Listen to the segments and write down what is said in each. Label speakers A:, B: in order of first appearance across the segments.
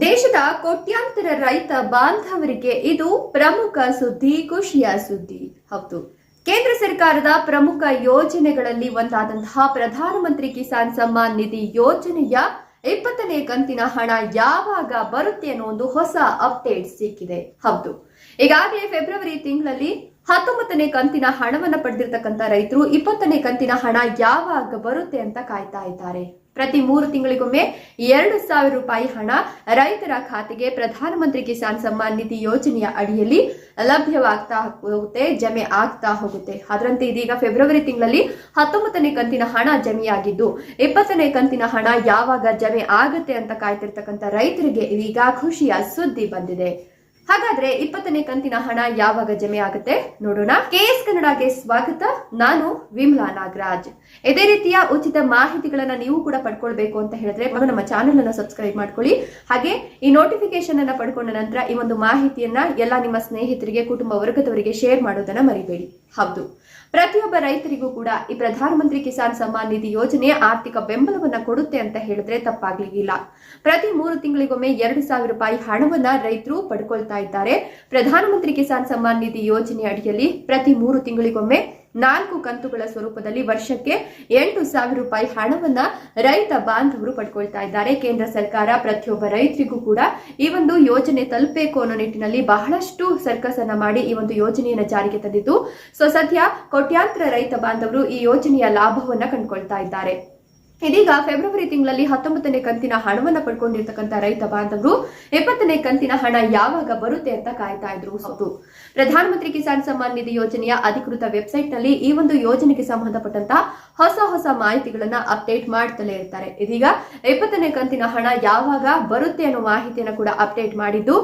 A: ದೇಶದ ಕೋಟ್ಯಾಂತರ ರೈತ ಬಾಂಧವರಿಗೆ ಇದು ಪ್ರಮುಖ ಸುದ್ದಿ, ಖುಷಿಯ ಸುದ್ದಿ. ಹೌದು. ಕೇಂದ್ರ ಸರ್ಕಾರದ ಪ್ರಮುಖ ಯೋಜನೆಗಳಲ್ಲಿ ಒಂದಾದಂತಹ ಪ್ರಧಾನಮಂತ್ರಿ ಕಿಸಾನ್ ಸಮ್ಮಾನ್ ನಿಧಿ ಯೋಜನೆಯ ಇಪ್ಪತ್ತನೇ ಕಂತಿನ ಹಣ ಯಾವಾಗ ಬರುತ್ತೆ ಅನ್ನೋ ಒಂದು ಹೊಸ ಅಪ್ಡೇಟ್ ಸಿಕ್ಕಿದೆ. ಹೌದು. ಈಗಾಗಲೇ ಫೆಬ್ರವರಿ ತಿಂಗಳಲ್ಲಿ ಹತ್ತೊಂಬತ್ತನೇ ಕಂತಿನ ಹಣವನ್ನ ಪಡೆದಿರ್ತಕ್ಕಂಥ ರೈತರು ಇಪ್ಪತ್ತನೇ ಕಂತಿನ ಹಣ ಯಾವಾಗ ಬರುತ್ತೆ ಅಂತ ಕಾಯ್ತಾ ಇದ್ದಾರೆ. ಪ್ರತಿ ಮೂರು ತಿಂಗಳಿಗೊಮ್ಮೆ ಎರಡು ಸಾವಿರ ರೂಪಾಯಿ ಹಣ ರೈತರ ಖಾತೆಗೆ ಪ್ರಧಾನಮಂತ್ರಿ ಕಿಸಾನ್ ಸಮ್ಮಾನ್ ನಿಧಿ ಯೋಜನೆಯ ಅಡಿಯಲ್ಲಿ ಲಭ್ಯವಾಗ್ತಾ ಹೋಗುತ್ತೆ, ಜಮೆ ಆಗ್ತಾ ಹೋಗುತ್ತೆ. ಅದರಂತೆ ಇದೀಗ ಫೆಬ್ರವರಿ ತಿಂಗಳಲ್ಲಿ ಹತ್ತೊಂಬತ್ತನೇ ಕಂತಿನ ಹಣ ಜಮೆಯಾಗಿದ್ದು, ಇಪ್ಪತ್ತನೇ ಕಂತಿನ ಹಣ ಯಾವಾಗ ಜಮೆ ಆಗುತ್ತೆ ಅಂತ ಕಾಯ್ತಿರ್ತಕ್ಕಂಥ ರೈತರಿಗೆ ಇದೀಗ ಖುಷಿಯ ಸುದ್ದಿ ಬಂದಿದೆ. ಹಾಗಾದ್ರೆ ಇಪ್ಪತ್ತನೇ ಕಂತಿನ ಹಣ ಯಾವಾಗ ಜಮೆ ಆಗುತ್ತೆ? ನೋಡೋಣ. ಕೆಎಸ್ ಕನ್ನಡಗೆ ಸ್ವಾಗತ. ನಾನು ವಿಮಲಾ ನಾಗರಾಜ್. ಇದೇ ರೀತಿಯ ಉಚಿತ ಮಾಹಿತಿಗಳನ್ನ ನೀವು ಕೂಡ ಪಡ್ಕೊಳ್ಬೇಕು ಅಂತ ಹೇಳಿದ್ರೆ ನಮ್ಮ ಚಾನೆಲ್ ಅನ್ನು ಸಬ್ಸ್ಕ್ರೈಬ್ ಮಾಡ್ಕೊಳ್ಳಿ. ಹಾಗೆ ಈ ನೋಟಿಫಿಕೇಶನ್ ಅನ್ನ ಪಡ್ಕೊಂಡ ನಂತರ ಈ ಒಂದು ಮಾಹಿತಿಯನ್ನ ಎಲ್ಲ ನಿಮ್ಮ ಸ್ನೇಹಿತರಿಗೆ, ಕುಟುಂಬ ವರ್ಗದವರಿಗೆ ಶೇರ್ ಮಾಡೋದನ್ನ ಮರಿಬೇಡಿ. ಹೌದು. ಪ್ರತಿಯೊಬ್ಬ ರೈತರಿಗೂ ಕೂಡ ಈ ಪ್ರಧಾನಮಂತ್ರಿ ಕಿಸಾನ್ ಸಮ್ಮಾನ್ ನಿಧಿ ಯೋಜನೆ ಆರ್ಥಿಕ ಬೆಂಬಲವನ್ನ ಕೊಡುತ್ತೆ ಅಂತ ಹೇಳಿದ್ರೆ ತಪ್ಪಾಗ್ಲಿಕ್ಕಿಲ್ಲ. ಪ್ರತಿ ಮೂರು ತಿಂಗಳಿಗೊಮ್ಮೆ ಎರಡು ಸಾವಿರ ರೂಪಾಯಿ ಹಣವನ್ನ ರೈತರು ಪಡ್ಕೊಳ್ತಾ ಇದ್ದಾರೆ. ಪ್ರಧಾನಮಂತ್ರಿ ಕಿಸಾನ್ ಸಮ್ಮಾನ್ ನಿಧಿ ಯೋಜನೆ ಅಡಿಯಲ್ಲಿ ಪ್ರತಿ ಮೂರು ತಿಂಗಳಿಗೊಮ್ಮೆ ನಾಲ್ಕು ಕಂತುಗಳ ಸ್ವರೂಪದಲ್ಲಿ ವರ್ಷಕ್ಕೆ ಎಂಟು ಸಾವಿರ ರೂಪಾಯಿ ಹಣವನ್ನ ರೈತ ಬಾಂಧವರು ಪಡ್ಕೊಳ್ತಾ ಇದ್ದಾರೆ. ಕೇಂದ್ರ ಸರ್ಕಾರ ಪ್ರತಿಯೊಬ್ಬ ರೈತರಿಗೂ ಕೂಡ ಈ ಒಂದು ಯೋಜನೆ ತಲುಪಬೇಕು ಅನ್ನೋ ನಿಟ್ಟಿನಲ್ಲಿ ಬಹಳಷ್ಟು ಸರ್ಕಸ್ ಅನ್ನ ಮಾಡಿ ಈ ಒಂದು ಯೋಜನೆಯನ್ನ ಜಾರಿಗೆ ತಂದಿದ್ದು. ಸೊ, ಸದ್ಯ ಕೋಟ್ಯಾಂತರ ರೈತ ಬಾಂಧವರು ಈ ಯೋಜನೆಯ ಲಾಭವನ್ನ ಕಂಡುಕೊಳ್ತಾ ಇದ್ದಾರೆ. ಇದೀಗ ಫೆಬ್ರವರಿ ತಿಂಗಳಲ್ಲಿ ಹತ್ತೊಂಬತ್ತನೇ ಕಂತಿನ ಹಣವನ್ನ ಪಡ್ಕೊಂಡಿರ್ತಕ್ಕಂಥ ರೈತ ಬಾಂಧವರು, ಎಪ್ಪತ್ತನೇ ಕಂತಿನ ಹಣ ಯಾವಾಗ ಬರುತ್ತೆ ಅಂತ ಕಾಯ್ತಾ ಇದ್ರು. ಹೌದು ಪ್ರಧಾನಮಂತ್ರಿ ಕಿಸಾನ್ ಸಮ್ಮಾನ್ ನಿಧಿ ಯೋಜನೆಯ ಅಧಿಕೃತ ವೆಬ್ಸೈಟ್ನಲ್ಲಿ ಈ ಒಂದು ಯೋಜನೆಗೆ ಸಂಬಂಧಪಟ್ಟಂತ ಹೊಸ ಹೊಸ ಮಾಹಿತಿಗಳನ್ನ ಅಪ್ಡೇಟ್ ಮಾಡ್ತಲೇ ಇರ್ತಾರೆ. ಇದೀಗ ಇಪ್ಪತ್ತನೇ ಕಂತಿನ ಹಣ ಯಾವಾಗ ಬರುತ್ತೆ ಅನ್ನೋ ಮಾಹಿತಿಯನ್ನು ಕೂಡ ಅಪ್ಡೇಟ್ ಮಾಡಿದ್ದು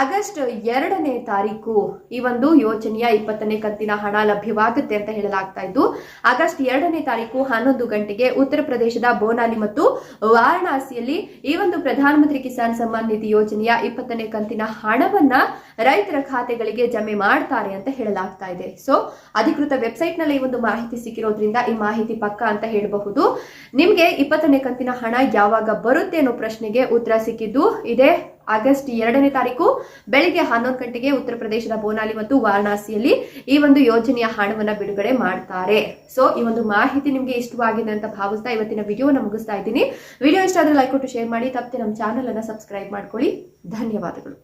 A: ಆಗಸ್ಟ್ ಎರಡನೇ ತಾರೀಕು ಈ ಒಂದು ಯೋಜನೆಯ ಇಪ್ಪತ್ತನೇ ಕಂತಿನ ಹಣ ಲಭ್ಯವಾಗುತ್ತೆ ಅಂತ ಹೇಳಲಾಗ್ತಾ ಇದ್ದು, ಆಗಸ್ಟ್ ಎರಡನೇ ತಾರೀಕು ಹನ್ನೊಂದು ಗಂಟೆಗೆ ಉತ್ತರ ಪ್ರದೇಶದ ಬೋನಾಲಿ ಮತ್ತು ವಾರಣಾಸಿಯಲ್ಲಿ ಈ ಒಂದು ಪ್ರಧಾನಮಂತ್ರಿ ಕಿಸಾನ್ ಸಮ್ಮಾನ್ ನಿಧಿ ಯೋಜನೆಯ ಇಪ್ಪತ್ತನೇ ಕಂತಿನ ಹಣವನ್ನ ರೈತರ ಖಾತೆಗಳಿಗೆ ಜಮೆ ಮಾಡ್ತಾರೆ ಅಂತ ಹೇಳಲಾಗ್ತಾ ಇದೆ. ಸೊ ಅಧಿಕೃತ ವೆಬ್ಸೈಟ್ನಲ್ಲಿ ಈ ಒಂದು ಮಾಹಿತಿ ಸಿಕ್ಕಿರೋದ್ರಿಂದ ಈ ಮಾಹಿತಿ ಪಕ್ಕ ಅಂತ ಹೇಳಬಹುದು. ನಿಮ್ಗೆ ಇಪ್ಪತ್ತನೇ ಕಂತಿನ ಹಣ ಯಾವಾಗ ಬರುತ್ತೆ ಅನ್ನೋ ಪ್ರಶ್ನೆಗೆ ಉತ್ತರ ಸಿಕ್ಕಿದ್ದು ಇದೇ ಆಗಸ್ಟ್ ಎರಡನೇ ತಾರೀಕು ಬೆಳಿಗ್ಗೆ ಹನ್ನೊಂದು ಗಂಟೆಗೆ ಉತ್ತರ ಪ್ರದೇಶದ ಬೋನಾಲಿ ಮತ್ತು ವಾರಣಾಸಿಯಲ್ಲಿ ಈ ಒಂದು ಯೋಜನೆಯ ಹಣವನ್ನು ಬಿಡುಗಡೆ ಮಾಡ್ತಾರೆ. ಸೊ ಈ ಒಂದು ಮಾಹಿತಿ ನಿಮಗೆ ಇಷ್ಟವಾಗಿದೆ ಅಂತ ಭಾವಿಸ್ತಾ ಇವತ್ತಿನ ವಿಡಿಯೋನ ಮುಗಿಸ್ತಾ ಇದ್ದೀನಿ. ವಿಡಿಯೋ ಇಷ್ಟ ಆದರೆ ಲೈಕ್ ಕೊಟ್ಟು ಶೇರ್ ಮಾಡಿ. ತಪ್ಪದೆ ನಮ್ಮ ಚಾನಲ್ ಅನ್ನ ಸಬ್ಸ್ಕ್ರೈಬ್ ಮಾಡ್ಕೊಳ್ಳಿ. ಧನ್ಯವಾದಗಳು.